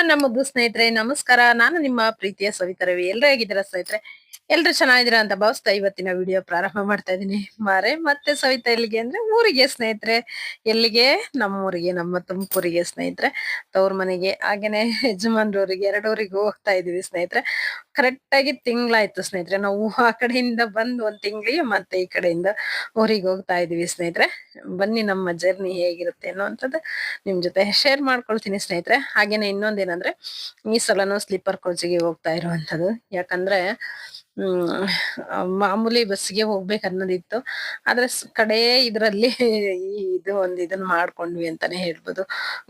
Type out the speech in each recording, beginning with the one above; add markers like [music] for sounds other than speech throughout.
ಹೌದು ಸ್ನೇಹಿತರೆ ನಮಸ್ಕಾರ. ನಾನು ನಿಮ್ಮ ಪ್ರೀತಿಯ ಸವಿತರವಿ ರವಿ. ಎಲ್ರು ಹೇಗಿದ್ದೀರಾ ಸ್ನೇಹಿತರೆ? ಎಲ್ರು ಚೆನ್ನಾಗಿದ್ದೀರಾ ಅಂತ ಭಾವಿಸ್ತಾ ಇವತ್ತಿನ ವಿಡಿಯೋ ಪ್ರಾರಂಭ ಮಾಡ್ತಾ ಇದ್ದೀನಿ. ಮಾರೆ, ಮತ್ತೆ ಸವಿತಾ ಎಲ್ಲಿಗೆ ಅಂದ್ರೆ ಊರಿಗೆ ಸ್ನೇಹಿತರೆ. ಎಲ್ಲಿಗೆ? ನಮ್ಮ ಊರಿಗೆ ನಮ್ಮ ತುಮಕೂರಿಗೆ ಸ್ನೇಹಿತರೆ. ತವ್ರ ಮನೆಗೆ, ಹಾಗೇನೆ ಯಜಮಾನ್ರವ್ರಿಗೆ ಎರಡೂರಿಗೆ ಹೋಗ್ತಾ ಇದೀವಿ ಸ್ನೇಹಿತರೆ. ಕರೆಕ್ಟ್ ಆಗಿ ತಿಂಗ್ಳಾಯ್ತು ಸ್ನೇಹಿತರೆ. ನಾವು ಆ ಕಡೆಯಿಂದ ಬಂದು ಒಂದ್ ತಿಂಗಳಿಗೆ ಮತ್ತೆ ಈ ಕಡೆಯಿಂದ ಊರಿಗೆ ಹೋಗ್ತಾ ಇದೀವಿ ಸ್ನೇಹಿತರೆ. ಬನ್ನಿ, ನಮ್ಮ ಜರ್ನಿ ಹೇಗಿರುತ್ತೆ ಅನ್ನೋವಂಥದ್ದು ನಿಮ್ ಜೊತೆ ಶೇರ್ ಮಾಡ್ಕೊಳ್ತೀನಿ ಸ್ನೇಹಿತರೆ. ಹಾಗೇನೆ ಇನ್ನೊಂದೇನಂದ್ರೆ, ಈ ಸಲನು ಸ್ಲೀಪರ್ ಕೋಚಿಗೆ ಹೋಗ್ತಾ ಇರುವಂತದ್ದು ಯಾಕಂದ್ರೆ ಮಾಮೂಲಿ ಬಸ್ಗೆ ಹೋಗ್ಬೇಕು ಅನ್ನೋದಿತ್ತು. ಆದ್ರೆ ಕಡೆ ಇದ್ರಲ್ಲಿ ಇದು ಒಂದು ಇದನ್ನ ಮಾಡ್ಕೊಂಡ್ವಿ ಅಂತಾನೆ ಹೇಳ್ಬೋದು.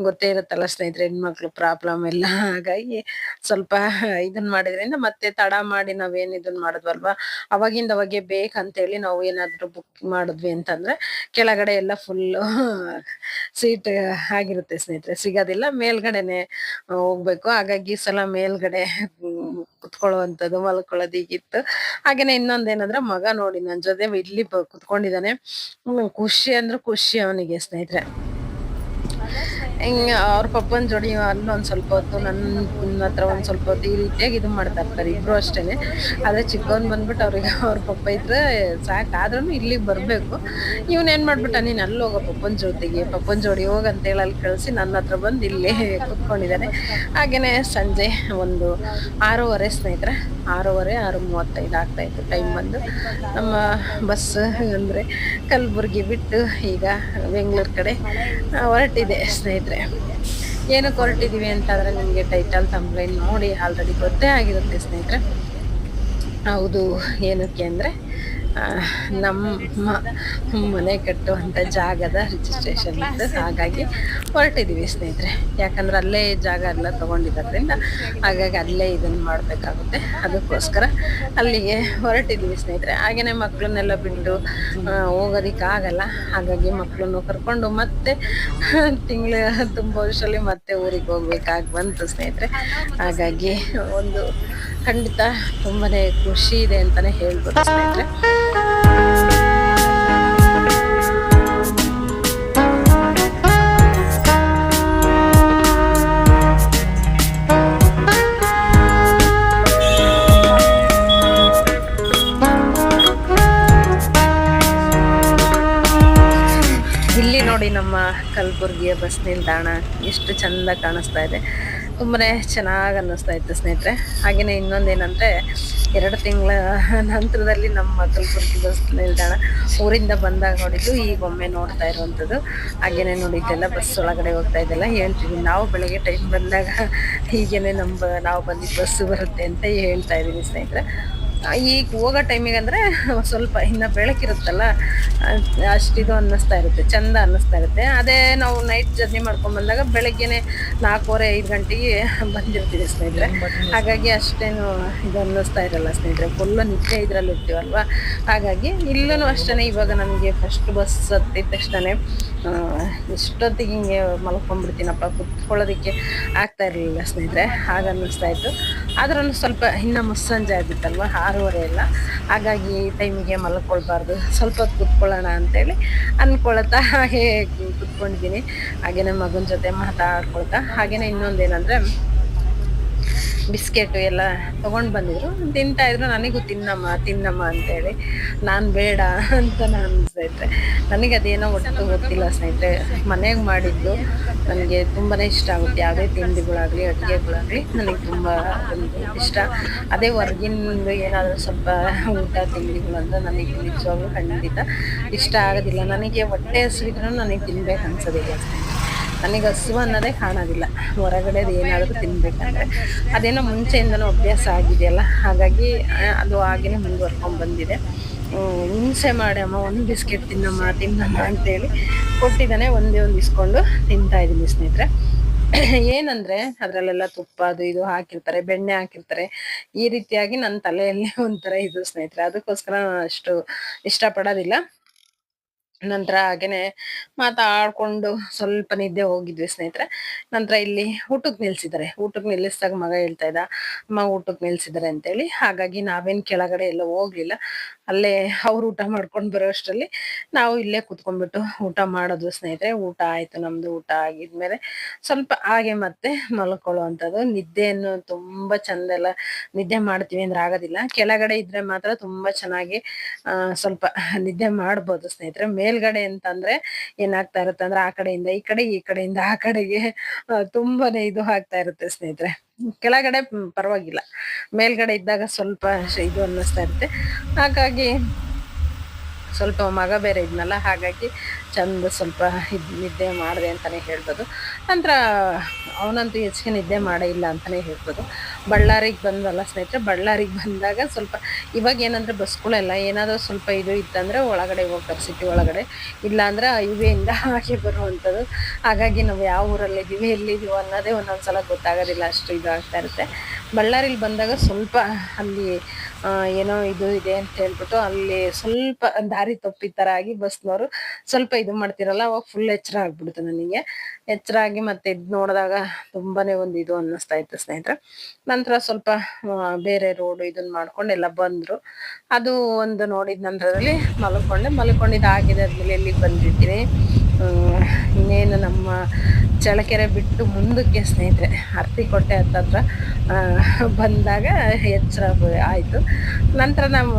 ಗೊತ್ತೇ ಇರುತ್ತಲ್ಲ ಸ್ನೇಹಿತರೆ, ಹೆಣ್ಮಕ್ಳು ಪ್ರಾಬ್ಲಮ್ ಎಲ್ಲ. ಹಾಗಾಗಿ ಸ್ವಲ್ಪ ಇದನ್ ಮಾಡಿದ್ರಿಂದ ಮತ್ತೆ ತಡ ಮಾಡಿ ನಾವೇನ್ ಇದನ್ ಮಾಡಿದ್ವಲ್ವಾ? ಅವಾಗಿಂದ ಅವಾಗೆ ಬೇಕಂತೇಳಿ ನಾವು ಏನಾದ್ರು ಬುಕ್ ಮಾಡಿದ್ವಿ ಅಂತಂದ್ರೆ ಕೆಳಗಡೆ ಎಲ್ಲ ಫುಲ್ ಸೀಟ್ ಆಗಿರುತ್ತೆ ಸ್ನೇಹಿತರೆ. ಸಿಗೋದಿಲ್ಲ, ಮೇಲ್ಗಡೆನೆ ಹೋಗ್ಬೇಕು. ಹಾಗಾಗಿ ಈ ಸಲ ಮೇಲ್ಗಡೆ ಕುತ್ಕೊಳ್ಳುವಂಥದ್ದು ಮಲ್ಕೊಳ್ಳೋದು ಹೀಗಿತ್ತು. ಹಾಗೇನೆ ಇನ್ನೊಂದೇನಂದ್ರೆ ಮಗ ನೋಡಿ ನನ್ನ ಜೊತೆ ಇಲ್ಲಿ ಕುತ್ಕೊಂಡಿದ್ದಾನೆ ಖುಷಿ ಅಂದ್ರೆ ಖುಷಿ ಅವನಿಗೆ ಸ್ನೇಹಿತರೆ. ಹಿಂಗ ಅವ್ರ ಪಪ್ಪನ ಜೋಡಿ ಅಲ್ಲೊಂದು ಸ್ವಲ್ಪ ಹೊತ್ತು ನನ್ನ ಹತ್ರ ಒಂದು ಸ್ವಲ್ಪ ಹೊತ್ತು ಈ ರೀತಿಯಾಗಿ ಇದು ಮಾಡ್ತಾ ಇರ್ತಾರೆ ಇಬ್ರು ಅಷ್ಟೇನೆ. ಆದ್ರೆ ಚಿಕ್ಕವನ್ ಬಂದ್ಬಿಟ್ಟು ಅವ್ರಿಗೆ ಅವ್ರ ಪಪ್ಪ ಇದ್ರೆ ಸಾಕ್ ಆದ್ರೂ ಇಲ್ಲಿಗೆ ಬರಬೇಕು. ಇವನ್ ಏನ್ ಮಾಡ್ಬಿಟ್ಟ, ನೀನು ಅಲ್ಲಿ ಹೋಗೋ ಪಪ್ಪನ್ ಜೊತೆಗೆ, ಪಪ್ಪನ್ ಜೋಡಿ ಹೋಗಂತೇಳಿ ಅಲ್ಲಿ ಕಳ್ಸಿ ನನ್ನ ಹತ್ರ ಬಂದು ಇಲ್ಲಿ ಕುತ್ಕೊಂಡಿದ್ದಾನೆ ಹಾಗೆಯೇ ಸಂಜೆ ಒಂದು ಆರೂವರೆ ಸ್ನೇಹಿತರೆ, ಆರೂವರೆ, ಆರು ಮೂವತ್ತೈದು ಆಗ್ತಾಯಿತ್ತು ಟೈಮ್ ಬಂದು. ನಮ್ಮ ಬಸ್ ಅಂದ್ರೆ ಕಲಬುರ್ಗಿ ಬಿಟ್ಟು ಈಗ ಬೆಂಗಳೂರು ಕಡೆ ಹೊರಟಿದೆ ಸ್ನೇಹಿತರೆ. ಏನಕ್ಕೆ ಹೊರಟಿದೀವಿ ಅಂತಂದ್ರೆ ನಿಮಗೆ ಟೈಟಲ್ ತಂಬ್ಲೈನ್ ನೋಡಿ ಆಲ್ರೆಡಿ ಗೊತ್ತೇ ಆಗಿರುತ್ತೆ ಸ್ನೇಹಿತರೆ. ಹೌದು ಏನಕ್ಕೆ ಅಂದರೆ ನಮ್ಮ ಮನೆ ಕಟ್ಟುವಂಥ ಜಾಗದ ರಿಜಿಸ್ಟ್ರೇಷನ್ ಇತ್ತು. ಹಾಗಾಗಿ ಹೊರಟಿದ್ದೀವಿ ಸ್ನೇಹಿತರೆ. ಯಾಕಂದ್ರೆ ಅಲ್ಲೇ ಜಾಗ ಎಲ್ಲ ತೊಗೊಂಡಿದ್ದರಿಂದ ಹಾಗಾಗಿ ಅಲ್ಲೇ ಇದನ್ನು ಮಾಡಬೇಕಾಗುತ್ತೆ. ಅದಕ್ಕೋಸ್ಕರ ಅಲ್ಲಿಗೆ ಹೊರಟಿದ್ದೀವಿ ಸ್ನೇಹಿತರೆ. ಹಾಗೆಯೇ ಮಕ್ಕಳನ್ನೆಲ್ಲ ಬಿಟ್ಟು ಹೋಗೋದಕ್ಕಾಗಲ್ಲ ಹಾಗಾಗಿ ಮಕ್ಕಳನ್ನು ಕರ್ಕೊಂಡು ಮತ್ತೆ ತಿಂಗಳ ತುಂಬ ವರ್ಷದಲ್ಲಿ ಮತ್ತೆ ಊರಿಗೆ ಹೋಗ್ಬೇಕಾಗಿ ಬಂತು ಸ್ನೇಹಿತರೆ. ಹಾಗಾಗಿ ಒಂದು ಖಂಡಿತ ತುಂಬಾನೇ ಖುಷಿ ಇದೆ ಅಂತಾನೆ ಹೇಳ್ಬೋದು ಸ್ನೇಹಿತರೆ. ಇಲ್ಲಿ ನೋಡಿ ನಮ್ಮ ಕಲಬುರ್ಗಿಯ ಬಸ್ ನಿಲ್ದಾಣ. ಎಷ್ಟು ಚಂದ ಕಾಣಿಸ್ತಾ ಇದೆ. ತುಂಬಾನೇ ಚೆನ್ನಾಗಿ ಅನ್ನಿಸ್ತಾ ಇತ್ತು ಸ್ನೇಹಿತರೆ. ಹಾಗೆಯೇ ಇನ್ನೊಂದೇನಂದರೆ, ಎರಡು ತಿಂಗಳ ನಂತರದಲ್ಲಿ ನಮ್ಮ ಕಲಬುರ್ಗಿ ಬಸ್ ನಿಲ್ದಾಣ ಊರಿಂದ ಬಂದಾಗ ನೋಡಿದ್ದು ಈಗ ಒಮ್ಮೆ ನೋಡ್ತಾ ಇರುವಂಥದ್ದು. ಹಾಗೆಯೇ ನೋಡಿದ್ದೆಲ್ಲ ಬಸ್ ಒಳಗಡೆ ಹೋಗ್ತಾ ಇದ್ದೆಲ್ಲ ಹೇಳ್ತೀವಿ. ನಾವು ಬೆಳಗ್ಗೆ ಟೈಮ್ ಬಂದಾಗ, ಹೀಗೇನೆ ನಮ್ಮ, ನಾವು ಬಂದಿದ್ದು ಬಸ್ಸು ಬರುತ್ತೆ ಅಂತ ಹೇಳ್ತಾ ಇದ್ದೀನಿ ಸ್ನೇಹಿತರೆ. ಈಗ ಹೋಗೋ ಟೈಮಿಗೆ ಅಂದರೆ [laughs] ಸ್ವಲ್ಪ ಇನ್ನು ಬೆಳಕಿರುತ್ತಲ್ಲ ಅಷ್ಟಿದು ಅನ್ನಿಸ್ತಾ ಇರುತ್ತೆ ಚಂದ ಅನ್ನಿಸ್ತಾ ಇರುತ್ತೆ. ಅದೇ ನಾವು ನೈಟ್ ಜರ್ನಿ ಮಾಡ್ಕೊಂಡು ಬಂದಾಗ ಬೆಳಗ್ಗೆನೆ ನಾಲ್ಕೂವರೆ ಐದು ಗಂಟೆಗೆ [laughs] ಬಂದಿರ್ತೀವಿ ಸ್ನೇಹಿತರೆ. ಹಾಗಾಗಿ ಅಷ್ಟೇನು ಇದು ಅನ್ನಿಸ್ತಾ ಇರಲ್ಲ ಸ್ನೇಹಿತರೆ. ಫುಲ್ಲು ನಿದ್ದೆ ಇದರಲ್ಲಿ ಇರ್ತೀವಲ್ವ? ಹಾಗಾಗಿ ಇಲ್ಲೂ ಅಷ್ಟೇ ಇವಾಗ ನನಗೆ ಫಸ್ಟ್ ಬಸ್ ಹತ್ತಿದ ತಕ್ಷಣ ಇಷ್ಟೊತ್ತಿಗೆ ಹಿಂಗೆ ಮಲ್ಕೊಂಡ್ಬಿಡ್ತೀನಪ್ಪ ಕುತ್ಕೊಳ್ಳೋದಕ್ಕೆ ಆಗ್ತಾ ಇರಲಿಲ್ಲ ಸ್ನೇಹಿತರೆ. ಹಾಗೆ ಅನ್ನಿಸ್ತಾ ಇತ್ತು. ಆದ್ರೂ ಸ್ವಲ್ಪ ಇನ್ನೂ ಮುಸ್ಸಂಜೆ ಆಗಿತ್ತಲ್ವ? ಆರೂವರೆ ಎಲ್ಲ ಹಾಗಾಗಿ ಟೈಮಿಗೆ ಮಲ್ಕೊಳ್ಬಾರ್ದು. ಸ್ವಲ್ಪ ಹೊತ್ತು ಕುತ್ಕೊಳ್ಳೋಣ ಅಂತೇಳಿ ಅಂದ್ಕೊಳ್ತಾ ಹಾಗೆ ಕುತ್ಕೊಂಡಿದ್ದೀನಿ. ಹಾಗೆಯೇ ಮಗನ ಜೊತೆ ಮಾತಾಡ್ಕೊಳ್ತಾ. ಇನ್ನೊಂದು ಇನ್ನೊಂದೇನಂದ್ರೆ ಬಿಸ್ಕೆಟ್ ಎಲ್ಲ ತಗೊಂಡು ಬಂದಿದ್ರು ತಿಂತಾ ಇದ್ರು. ನನಗೂ ತಿನ್ನಮ್ಮ ತಿನ್ನಮ್ಮ ಅಂತೇಳಿ. ನಾನು ಬೇಡ ಅಂತ ನಾನು ಅನಿಸ್ತೈತೆ ನನಗೆ ಅದೇನೋ ಒಟ್ಟು ಗೊತ್ತಿಲ್ಲ ಸ್ನೇಹಿತರೆ. ಮನೆಗೆ ಮಾಡಿದ್ದು ನನಗೆ ತುಂಬಾ ಇಷ್ಟ ಆಗುತ್ತೆ. ಯಾವುದೇ ತಿಂಡಿಗಳಾಗಲಿ, ಅಡುಗೆಗಳಾಗಲಿ ನನಗೆ ತುಂಬ ಇಷ್ಟ. ಅದೇ ಹೊರ್ಗಿಂದು ಏನಾದರೂ ಸ್ವಲ್ಪ ಊಟ, ತಿಂಡಿಗಳಂದ್ರೆ ನನಗೆ ನಿಜವಾಗ್ಲೂ ಖಂಡಿತ ಇಷ್ಟ ಆಗೋದಿಲ್ಲ. ನನಗೆ ಹೊಟ್ಟೆ ಹಸಿವಿದ್ರೂ ನನಗೆ ತಿನ್ಬೇಕು ಅನ್ಸೋದಿಲ್ಲ ಸ್ನೇಹಿತರೆ. ನನಗೆ ಹಸಿವು ಅನ್ನೋದೇ ಕಾಣೋದಿಲ್ಲ. ಹೊರಗಡೆದು ಏನಾದರೂ ತಿನ್ಬೇಕಂದ್ರೆ. ಅದೇನೋ ಮುಂಚೆಯಿಂದನೂ ಅಭ್ಯಾಸ ಆಗಿದೆಯಲ್ಲ? ಹಾಗಾಗಿ ಅದು ಹಾಗೆಯೇ ಮುಂದುವರ್ಕೊಂಡು ಬಂದಿದೆ. ಹಿಂಸೆ ಮಾಡಿ ಅಮ್ಮ ಒಂದು ಬಿಸ್ಕೆಟ್ ತಿನ್ನಮ್ಮ ತಿನ್ನಮ್ಮ ಅಂತೇಳಿ ಕೊಟ್ಟಿದ್ದಾನೆ. ಒಂದೇ ಒಂದು ಇಸ್ಕೊಂಡು ತಿಂತಾ ಇದ್ದೀನಿ ಸ್ನೇಹಿತರೆ. ಏನಂದ್ರೆ, ಅದರಲ್ಲೆಲ್ಲ ತುಪ್ಪ ಅದು ಇದು ಹಾಕಿರ್ತಾರೆ, ಬೆಣ್ಣೆ ಹಾಕಿರ್ತಾರೆ. ಈ ರೀತಿಯಾಗಿ ನನ್ನ ತಲೆಯಲ್ಲಿ ಒಂಥರ ಇದು ಸ್ನೇಹಿತರೆ. ಅದಕ್ಕೋಸ್ಕರ ಅಷ್ಟು ಇಷ್ಟಪಡೋದಿಲ್ಲ. ನಂತರ ಹಾಗೇನೆ ಮಾತಾಡ್ಕೊಂಡು ಸ್ವಲ್ಪ ನಿದ್ದೆ ಹೋಗಿದ್ವಿ ಸ್ನೇಹಿತರೆ. ನಂತರ ಇಲ್ಲಿ ಊಟಕ್ಕೆ ನಿಲ್ಸಿದ್ದಾರೆ. ಊಟಕ್ಕೆ ನಿಲ್ಲಿಸಿದಾಗ ಮಗ ಹೇಳ್ತಾ ಇದ್ದ, ಅಮ್ಮ ಊಟಕ್ಕೆ ನಿಲ್ಸಿದ್ದಾರೆ ಅಂತೇಳಿ. ಹಾಗಾಗಿ ನಾವೇನು ಕೆಳಗಡೆ ಎಲ್ಲ ಹೋಗ್ಲಿಲ್ಲ. ಅಲ್ಲೇ ಅವ್ರು ಊಟ ಮಾಡ್ಕೊಂಡು ಬರೋಷ್ಟರಲ್ಲಿ ನಾವು ಇಲ್ಲೇ ಕುತ್ಕೊಂಡ್ಬಿಟ್ಟು ಊಟ ಮಾಡೋದು ಸ್ನೇಹಿತರೆ. ಊಟ ಆಯಿತು ನಮ್ಮದು ಊಟ ಆಗಿದ್ಮೇಲೆ ಸ್ವಲ್ಪ ಹಾಗೆ ಮತ್ತೆ ಮಲ್ಕೊಳ್ಳುವಂಥದ್ದು. ನಿದ್ದೆಯನ್ನು ತುಂಬ ಚಂದ ಎಲ್ಲ ನಿದ್ದೆ ಮಾಡ್ತೀವಿ ಅಂದ್ರೆ ಆಗೋದಿಲ್ಲ. ಕೆಳಗಡೆ ಇದ್ರೆ ಮಾತ್ರ ತುಂಬ ಚೆನ್ನಾಗಿ ಸ್ವಲ್ಪ ನಿದ್ದೆ ಮಾಡ್ಬೋದು ಸ್ನೇಹಿತರೆ. ಮೇಲ್ಗಡೆ ಅಂತಂದ್ರೆ ಏನಾಗ್ತಾ ಇರುತ್ತೆ ಅಂದ್ರೆ ಆ ಕಡೆಯಿಂದ ಈ ಕಡೆ, ಈ ಕಡೆಯಿಂದ ಆ ಕಡೆಗೆ ತುಂಬಾನೇ ಇದು ಆಗ್ತಾ ಇರುತ್ತೆ ಸ್ನೇಹಿತರೆ. ಕೆಳಗಡೆ ಪರವಾಗಿಲ್ಲ. ಮೇಲ್ಗಡೆ ಇದ್ದಾಗ ಸ್ವಲ್ಪ ಇದು ಅನ್ನಿಸ್ತಾ ಇರುತ್ತೆ. ಹಾಗಾಗಿ ಸ್ವಲ್ಪ ಮಗ ಬೇರೆ ಇದ್ನಲ್ಲ, ಹಾಗಾಗಿ ಚಂದ ಸ್ವಲ್ಪ ಇದು ನಿದ್ದೆ ಮಾಡಿದೆ ಅಂತಲೇ ಹೇಳ್ಬೋದು. ನಂತರ ಅವನಂತೂ ಹೆಚ್ಚಿಗೆ ನಿದ್ದೆ ಮಾಡೇ ಇಲ್ಲ ಅಂತಲೇ ಹೇಳ್ಬೋದು. ಬಳ್ಳಾರಿಗೆ ಬಂದಲ್ಲ ಸ್ನೇಹಿತರೆ, ಬಳ್ಳಾರಿಗೆ ಬಂದಾಗ ಸ್ವಲ್ಪ ಇವಾಗ ಏನಂದರೆ ಬಸ್ಗಳೆಲ್ಲ ಏನಾದರೂ ಸ್ವಲ್ಪ ಇದು ಇತ್ತಂದರೆ ಒಳಗಡೆ ಹೋಗ್ತಾರೆ ಸಿಟಿ ಒಳಗಡೆ. ಇಲ್ಲ ಅಂದ್ರೆ ಹೈವೇಯಿಂದ ಹಾಗೆ ಬರುವಂಥದ್ದು. ಹಾಗಾಗಿ ನಾವು ಯಾವ ಊರಲ್ಲಿದ್ದೀವಿ ಎಲ್ಲಿದ್ದೀವಿ ಅನ್ನೋದೇ ಒಂದೊಂದು ಸಲ ಗೊತ್ತಾಗೋದಿಲ್ಲ ಅಷ್ಟು ಇದು ಆಗ್ತಾ ಇರುತ್ತೆ. ಬಳ್ಳಾರಿಲಿ ಬಂದಾಗ ಸ್ವಲ್ಪ ಅಲ್ಲಿ ಏನೋ ಇದು ಇದೆ ಅಂತ ಹೇಳ್ಬಿಟ್ಟು ಅಲ್ಲಿ ಸ್ವಲ್ಪ ದಾರಿ ತಪ್ಪಿದ ಥರ ಆಗಿ ಬಸ್ನವರು ಸ್ವಲ್ಪ ಇದು ಮಾಡ್ತಿರಲ್ಲ, ಅವಾಗ ಫುಲ್ ಎಚ್ಚರ ಆಗ್ಬಿಡುತ್ತೆ ನನಗೆ. ಎಚ್ಚರ ಆಗಿ ಮತ್ತೆ ಇದು ನೋಡಿದಾಗ ತುಂಬಾನೇ ಒಂದು ಇದು ಅನ್ನಿಸ್ತಾ ಇತ್ತು ಸ್ನೇಹಿತರೆ. ನಂತರ ಸ್ವಲ್ಪ ಬೇರೆ ರೋಡ್ ಇದನ್ನ ಮಾಡ್ಕೊಂಡು ಎಲ್ಲ ಬಂದ್ರು. ಅದು ಒಂದು ನೋಡಿದ ನಂತರದಲ್ಲಿ ಮಲ್ಕೊಂಡೆ. ಮಲ್ಕೊಂಡಿದ್ದಾಗಿದೆ ಆದ್ಮೇಲೆ ಎಲ್ಲಿಗೆ ಬಂದಿದ್ದೀನಿ ಇನ್ನೇನು ನಮ್ಮ ಚಳಕೆರೆ ಬಿಟ್ಟು ಮುಂದಕ್ಕೆ ಸ್ನೇಹಿತರೆ ಅರ್ತಿಕೊಟ್ಟೆ ಹತ್ತತ್ರ ಬಂದಾಗ ಎಚ್ಚರ ಆಯಿತು. ನಂತರ ನಮ್ಮ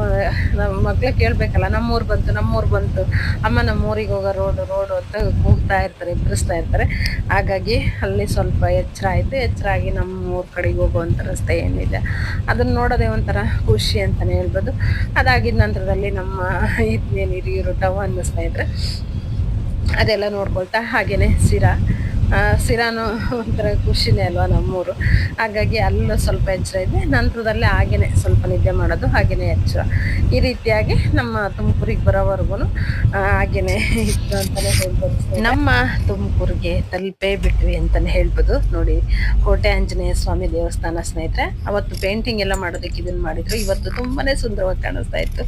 ನಮ್ಮ ಮಗಳು ಕೇಳಬೇಕಲ್ಲ, ನಮ್ಮೂರು ಬಂತು ನಮ್ಮೂರು ಬಂತು. ಅಮ್ಮ ನಮ್ಮೂರಿಗೆ ಹೋಗೋ ರೋಡು ರೋಡು ಅಂತ ಕೂಗ್ತಾ ಇರ್ತಾರೆ ಎಬ್ಬರಿಸ್ತಾ ಇರ್ತಾರೆ. ಹಾಗಾಗಿ ಅಲ್ಲಿ ಸ್ವಲ್ಪ ಎಚ್ಚರ ಆಯಿತು. ಎಚ್ಚರ ಆಗಿ ನಮ್ಮ ಕಡೆಗೆ ಹೋಗುವಂಥ ರಸ್ತೆ ಏನಿದೆ, ಅದನ್ನು ನೋಡೋದೇ ಒಂಥರ ಖುಷಿ ಅಂತಲೇ ಹೇಳ್ಬೋದು. ಅದಾಗಿದ್ದ ನಂತರದಲ್ಲಿ ನಮ್ಮ ಇದ್ನೇನು ಹಿರಿಯೂರು ಟವ್ ಅನ್ನಿಸ್ತಾ ಇದ್ರೆ ಅದೆಲ್ಲ ನೋಡ್ಕೊಳ್ತಾ ಹಾಗೇನೆ ಸಿರಾ ಸಿರಾನು ಒಂಥರ ಖುಷಿನೇ ಅಲ್ವಾ ನಮ್ಮೂರು? ಹಾಗಾಗಿ ಅಲ್ಲೂ ಸ್ವಲ್ಪ ಎಚ್ಚರ ಇದೆ. ನಂತರದಲ್ಲೇ ಹಾಗೇನೆ ಸ್ವಲ್ಪ ನಿದ್ದೆ ಮಾಡೋದು ಹಾಗೆಯೇ ಎಚ್ಚರ. ಈ ರೀತಿಯಾಗಿ ನಮ್ಮ ತುಮಕೂರಿಗೆ ಬರೋವರೆಗೂ ಹಾಗೆಯೇ ಇತ್ತು ಅಂತಲೇ ಹೇಳ್ಬೋದು. ನಮ್ಮ ತುಮಕೂರಿಗೆ ತಲುಪೇ ಬಿಟ್ವಿ ಅಂತಲೇ ಹೇಳ್ಬೋದು. ನೋಡಿ, ಕೋಟೆ ಆಂಜನೇಯ ಸ್ವಾಮಿ ದೇವಸ್ಥಾನ ಸ್ನೇಹಿತರೆ, ಅವತ್ತು ಪೇಂಟಿಂಗ್ ಎಲ್ಲ ಮಾಡೋದಕ್ಕೆ ಇದನ್ನು ಮಾಡಿದ್ರು. ಇವತ್ತು ತುಂಬಾ ಸುಂದರವಾಗಿ ಕಾಣಿಸ್ತಾ ಇತ್ತು.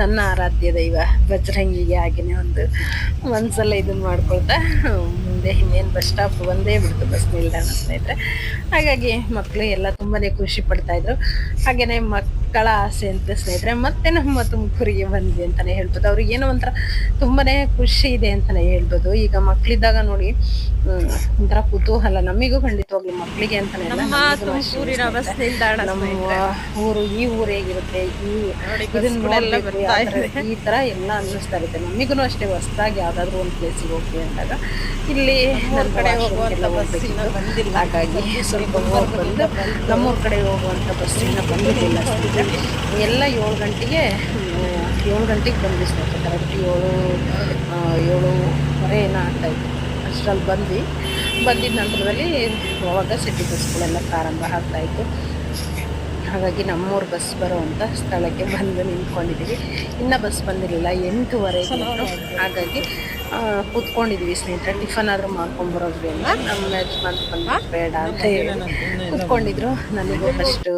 ನನ್ನ ಆರಾಧ್ಯ ದೈವ ಬಜರಂಗಿಗೆ ಹಾಗೆಯೇ ಒಂದು ಮನಸ್ಸಲ್ಲ ಇದನ್ನು ಮಾಡ್ಕೊಳ್ತಾ, ಮುಂದೆ ಇನ್ನೇನು ಬಸ್ ಸ್ಟಾಪ್ ಒಂದೇ ಬಿಡ್ತು ಬಸ್ ನಿಲ್ದಾಣ ಸ್ನೇಹಿತರೆ ಹಾಗಾಗಿ ಮಕ್ಕಳು ಎಲ್ಲ ತುಂಬಾನೇ ಖುಷಿ ಪಡ್ತಾ ಇದ್ರು. ಹಾಗೇನೆ ಮಕ್ಕಳ ಆಸೆ ಅಂತ ಸ್ನೇಹಿತರೆ, ಮತ್ತೆ ನಮ್ಮ ತುಮಕೂರಿಗೆ ಬಂದ್ವಿ ಅಂತಾನೆ ಹೇಳ್ಬೋದು. ಅವ್ರಿಗೆ ಏನೋ ಒಂಥರ ತುಂಬಾನೇ ಖುಷಿ ಇದೆ ಅಂತಾನೆ ಹೇಳ್ಬೋದು. ಈಗ ಮಕ್ಕಳಿದ್ದಾಗ ನೋಡಿ ಒಂಥರ ಕುತೂಹಲ. ನಮಿಗೂ ಖಂಡಿತವಾಗ್ಲು ಮಕ್ಕಳಿಗೆ ಅಂತಾನೆ ನಮ್ಮ ತುಮಕೂರಿನ ಬಸ್ ನಿಲ್ದಾಣ ನಮ್ಮ ಊರು ಈ ಊರು ಹೇಗಿರುತ್ತೆ ಈ ಇದನ್ನ ನೋಡ್ಬೇಕು, ಥರ ಈ ತರ ಎಲ್ಲ ಅನ್ನಿಸ್ತಾ ಇರುತ್ತೆ. ನಮಗೂ ಅಷ್ಟೇ ಹೊಸದಾಗಿ ಯಾವ್ದಾದ್ರು ಒಂದು ಪ್ಲೇಸಿಗೆ ಹೋಗ್ತೀವಿ ಅಂದಾಗ. ಇಲ್ಲಿ ನಮ್ಮ ನನ್ನ ಕಡೆ ಬಸ್ ಬಂದಿಲ್ಲ. ಹಾಗಾಗಿ ಸ್ವಲ್ಪ ಬಂದು ನಮ್ಮೂರ್ ಕಡೆ ಹೋಗುವಂತ ಬಸ್ ಇನ್ನ ಬಂದಿದ್ದಿಲ್ಲ ಎಲ್ಲ ಏಳು ಗಂಟೆಗೆ ಏಳು ಗಂಟೆಗೆ ಬಂದಿಸ್ಬೇಕು ಕರೆಕ್ಟ್ ಏಳು ಏಳು ಏಳುವರೆ ಏನೋ ಆಗ್ತಾ ಇತ್ತು. ಅಷ್ಟರಲ್ಲಿ ಬಂದ್ವಿ. ಬಂದಿದ್ದ ನಂತರದಲ್ಲಿ ಅವಾಗ ಸಿಟಿ ಬಸ್ಗಳೆಲ್ಲ ಪ್ರಾರಂಭ ಆಗ್ತಾಯಿತ್ತು ಹಾಗಾಗಿ ನಮ್ಮೂರ ಬಸ್ ಬರುವಂಥ ಸ್ಥಳಕ್ಕೆ ಬಂದು ನಿಂತ್ಕೊಂಡಿದ್ದೀವಿ. ಇನ್ನೂ ಬಸ್ ಬಂದಿರಲಿಲ್ಲ ಎಂಟೂವರೆಗೆ. ಹಾಗಾಗಿ ಕೂತ್ಕೊಂಡಿದ್ವಿ ಸ್ನೇಹಿತರೆ. ಟಿಫನ್ ಆದರೂ ಮಾಡ್ಕೊಂಬರೋದ್ರಿಂದ ಅಂತ ನಮ್ಮ ಯಜಮಾನ್ ಬಂದ ಬೇಡ ಅಂತ ಹೇಳಿ ಕೂತ್ಕೊಂಡಿದ್ರು. ನನಗೂ ಫಸ್ಟ್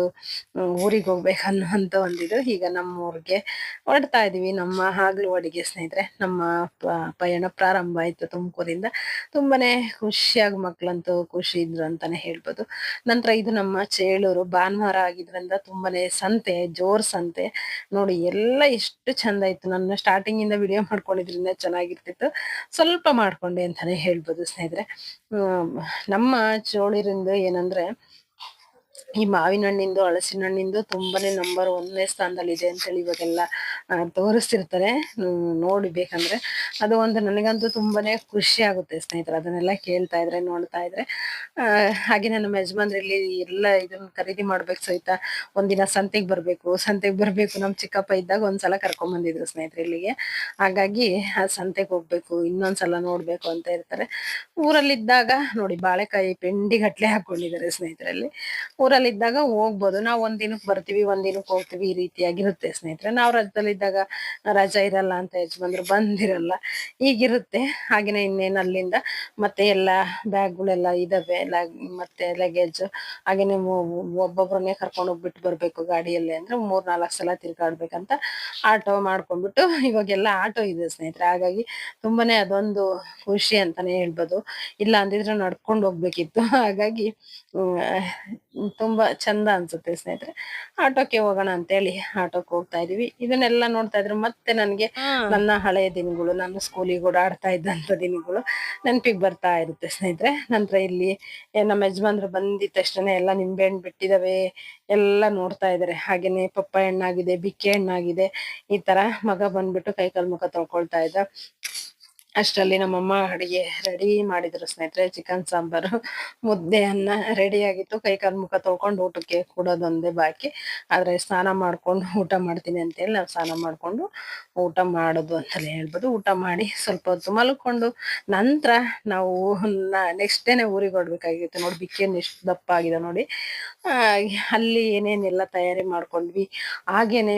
ಊರಿಗೆ ಹೋಗ್ಬೇಕು ಅನ್ನುವಂತ ಒಂದಿದು. ಈಗ ನಮ್ಮ ಊರಿಗೆ ಹೊರಡ್ತಾ ಇದೀವಿ. ನಮ್ಮ ಹಾಗಲವಾಡಿಗೆ ಸ್ನೇಹಿತರೆ. ನಮ್ಮ ಪಯಣ ಪ್ರಾರಂಭ ಆಯಿತು ತುಮಕೂರಿಂದ. ತುಂಬಾನೇ ಖುಷಿಯಾಗಿ ಮಕ್ಳಂತೂ ಖುಷಿ ಇದ್ರು ಅಂತಾನೆ ಹೇಳ್ಬೋದು. ನಂತರ ಇದು ನಮ್ಮ ಚೇಳೂರು ಭಾನುವಾರ ಆಗಿದ್ರಿಂದ ತುಂಬಾನೇ ಸಂತೆ, ಜೋರ್ ಸಂತೆ. ನೋಡಿ, ಎಲ್ಲ ಎಷ್ಟು ಚಂದ ಇತ್ತು. ನನ್ನ ಸ್ಟಾರ್ಟಿಂಗ್ ಇಂದ ವಿಡಿಯೋ ಮಾಡ್ಕೊಂಡಿದ್ರಿಂದ ಚೆನ್ನಾಗಿರ್ತಿತ್ತು. ಸ್ವಲ್ಪ ಮಾಡ್ಕೊಂಡೆ ಅಂತಾನೆ ಹೇಳ್ಬೋದು ಸ್ನೇಹಿತರೆ. ನಮ್ಮ ಚೋಳಿರಿಂದ ಏನಂದ್ರೆ ಈ ಮಾವಿನ ಹಣ್ಣಿಂದು, ಹಲಸಿನ ಹಣ್ಣಿಂದು ತುಂಬಾನೇ ನಂಬರ್ ಒಂದನೇ ಸ್ಥಾನದಲ್ಲಿ ಇದೆ ಅಂತೇಳಿ ಇವಾಗೆಲ್ಲ ತೋರಿಸ್ತಿರ್ತಾರೆ. ನೋಡಿ ಬೇಕಂದ್ರೆ. ಅದು ಒಂದು ನನಗಂತೂ ತುಂಬಾನೇ ಖುಷಿ ಆಗುತ್ತೆ ಸ್ನೇಹಿತರೆ, ಅದನ್ನೆಲ್ಲ ಕೇಳ್ತಾ ಇದ್ರೆ, ನೋಡ್ತಾ ಇದ್ರೆ. ಹಾಗೆ ನಮ್ಮ ಯಜಮಾನ್ರಲ್ಲಿ ಎಲ್ಲ ಇದನ್ನ ಖರೀದಿ ಮಾಡ್ಬೇಕು ಸಹಿತ ಒಂದಿನ ಸಂತೆಗೆ ಬರ್ಬೇಕು ಸಂತೆಗೆ ಬರ್ಬೇಕು. ನಮ್ಮ ಚಿಕ್ಕಪ್ಪ ಇದ್ದಾಗ ಒಂದ್ಸಲ ಕರ್ಕೊಂಡ್ ಬಂದಿದ್ರು ಸ್ನೇಹಿತರೆ ಇಲ್ಲಿಗೆ. ಹಾಗಾಗಿ ಆ ಸಂತೆಗೆ ಹೋಗ್ಬೇಕು, ಇನ್ನೊಂದ್ಸಲ ನೋಡ್ಬೇಕು ಅಂತ ಇರ್ತಾರೆ. ಊರಲ್ಲಿದ್ದಾಗ ನೋಡಿ ಬಾಳೆಕಾಯಿ ಪೆಂಡಿ ಗಟ್ಲೆ ಹಾಕೊಂಡಿದ್ದಾರೆ ಸ್ನೇಹಿತರಲ್ಲಿ. ಊರಲ್ಲಿದ್ದಾಗ ಹೋಗ್ಬೋದು. ನಾವು ಒಂದ್ ದಿನಕ್ಕೆ ಬರ್ತೀವಿ, ಒಂದ್ ದಿನಕ್ಕೆ ಹೋಗ್ತೀವಿ ಈ ರೀತಿಯಾಗಿರುತ್ತೆ ಸ್ನೇಹಿತರೆ. ನಾವು ರಜದಲ್ಲಿದ್ದಾಗ ರಜಾ ಇರಲ್ಲ ಅಂತ ಯಜಮಾನ್ರು ಬಂದಿರಲ್ಲ. ಈಗಿರುತ್ತೆ. ಹಾಗೇನೆ ಇನ್ನೇನು ಅಲ್ಲಿಂದ ಮತ್ತೆ ಎಲ್ಲ ಬ್ಯಾಗ್ಗಳೆಲ್ಲ ಇದಾವೆ. ಮತ್ತೆ ಲಗೇಜ್ ಹಾಗೇನೆ ಒಬ್ಬೊಬ್ರನ್ನೇ ಕರ್ಕೊಂಡು ಹೋಗ್ಬಿಟ್ಟು ಬರ್ಬೇಕು ಗಾಡಿಯಲ್ಲಿ ಅಂದ್ರೆ ಮೂರ್ ನಾಲ್ಕು ಸಲ ತಿರ್ಗಾಡ್ಬೇಕಂತ ಆಟೋ ಮಾಡ್ಕೊಂಡ್ಬಿಟ್ಟು ಇವಾಗೆಲ್ಲ ಆಟೋ ಇದೆ ಸ್ನೇಹಿತರೆ. ಹಾಗಾಗಿ ತುಂಬಾನೇ ಅದೊಂದು ಖುಷಿ ಅಂತಾನೆ ಹೇಳ್ಬೋದು. ಇಲ್ಲ ಅಂದಿದ್ರೆ ನಡ್ಕೊಂಡು ಹೋಗ್ಬೇಕಿತ್ತು. ಹಾಗಾಗಿ ತುಂಬಾ ಚಂದ ಅನ್ಸುತ್ತೆ ಸ್ನೇಹಿತರೆ. ಆಟೋಕ್ಕೆ ಹೋಗೋಣ ಅಂತೇಳಿ ಆಟೋಕ್ಕೆ ಹೋಗ್ತಾ ಇದೀವಿ ಇದನ್ನೆಲ್ಲ ನೋಡ್ತಾ ಇದ್ರೆ ಮತ್ತೆ ನನ್ಗೆ ನನ್ನ ಹಳೆಯ ದಿನಗಳು ನಾನು ಸ್ಕೂಲಿಗೆ ಓಡಾಡ್ತಾ ಇದ್ದಂತ ದಿನಗಳು ನೆನಪಿಗೆ ಬರ್ತಾ ಇರುತ್ತೆ ಸ್ನೇಹಿತರೆ. ನಂತರ ಇಲ್ಲಿ ನಮ್ಮ ಯಜಮಾನ್ರು ಬಂದಿದ ತಕ್ಷಣ ಎಲ್ಲ ನಿಂಬೆ ಹಣ್ಣು ಬಿಟ್ಟಿದಾವೆ ಎಲ್ಲ ನೋಡ್ತಾ ಇದಾರೆ. ಹಾಗೇನೆ ಪಪ್ಪ ಹಣ್ಣಾಗಿದೆ ಬಿಕ್ಕೆ ಹಣ್ಣಾಗಿದೆ ಈ ತರ ಮಗ ಬಂದ್ಬಿಟ್ಟು ಕೈ ಕಾಲ್ ಮುಖ ತೊಳ್ಕೊಳ್ತಾ ಇದ್ದ. ಅಷ್ಟರಲ್ಲಿ ನಮ್ಮಮ್ಮ ಅಡಿಗೆ ರೆಡಿ ಮಾಡಿದ್ರು ಸ್ನೇಹಿತರೆ ಚಿಕನ್ ಸಾಂಬಾರು. ಮುದ್ದೆ ಅನ್ನ ರೆಡಿ ಆಗಿತ್ತು. ಕೈ ಕಾಲು ಮುಖ ತೊಳ್ಕೊಂಡು ಊಟಕ್ಕೆ ಕೊಡೋದೊಂದೇ ಬಾಕಿ. ಆದ್ರೆ ಸ್ನಾನ ಮಾಡ್ಕೊಂಡು ಊಟ ಮಾಡ್ತೀನಿ ಅಂತೇಳಿ ನಾವು ಸ್ನಾನ ಮಾಡ್ಕೊಂಡು ಊಟ ಮಾಡೋದು ಅಂತಲೇ ಹೇಳ್ಬೋದು. ಊಟ ಮಾಡಿ ಸ್ವಲ್ಪ ಹೊತ್ತು ಮಲ್ಕೊಂಡು ನಂತರ ನಾವು ನೆಕ್ಸ್ಟ್ ಡೇನೆ ಊರಿಗೆ ಹೊಡ್ಬೇಕಾಗಿತ್ತು ನೋಡಿ ಬಿಕ್ಕಿಯನ್ನು ಎಷ್ಟು ದಪ್ಪ ಆಗಿದೆ ನೋಡಿ. ಅಲ್ಲಿ ಏನೇನೆಲ್ಲ ತಯಾರಿ ಮಾಡ್ಕೊಂಡ್ವಿ. ಹಾಗೇನೆ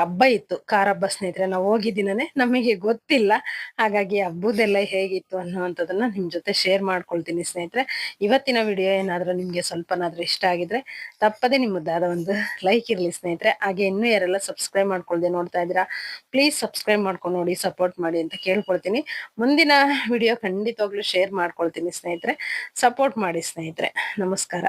ಹಬ್ಬ ಇತ್ತು. ಕಾರ ಹಬ್ಬ ಸ್ನೇಹಿತರೆ, ನಾವು ಹೋಗಿದ್ದೀನೇ ನಮಗೆ ಗೊತ್ತಿಲ್ಲ. ಹಾಗಾಗಿ ಹಬ್ಬದೆಲ್ಲ ಹೇಗಿತ್ತು ಅನ್ನುವಂಥದ್ದನ್ನ ನಿಮ್ ಜೊತೆ ಶೇರ್ ಮಾಡ್ಕೊಳ್ತೀನಿ ಸ್ನೇಹಿತರೆ. ಇವತ್ತಿನ ವಿಡಿಯೋ ಏನಾದ್ರೂ ನಿಮ್ಗೆ ಸ್ವಲ್ಪನಾದ್ರೂ ಇಷ್ಟ ಆಗಿದ್ರೆ ತಪ್ಪದೆ ನಿಮ್ಮದಾದ ಒಂದು ಲೈಕ್ ಇರಲಿ ಸ್ನೇಹಿತರೆ. ಹಾಗೆ ಇನ್ನೂ ಯಾರೆಲ್ಲ ಸಬ್ಸ್ಕ್ರೈಬ್ ಮಾಡ್ಕೊಳ್ದೆ ನೋಡ್ತಾ ಇದ್ದೀರಾ ಪ್ಲೀಸ್ ಸಬ್ಸ್ಕ್ರೈಬ್ ಮಾಡ್ಕೊಂಡು ನೋಡಿ ಸಪೋರ್ಟ್ ಮಾಡಿ ಅಂತ ಕೇಳ್ಕೊಳ್ತೀನಿ. ಮುಂದಿನ ವಿಡಿಯೋ ಖಂಡಿತವಾಗ್ಲೂ ಶೇರ್ ಮಾಡ್ಕೊಳ್ತೀನಿ ಸ್ನೇಹಿತರೆ. ಸಪೋರ್ಟ್ ಮಾಡಿ ಸ್ನೇಹಿತರೆ. ನಮಸ್ಕಾರ.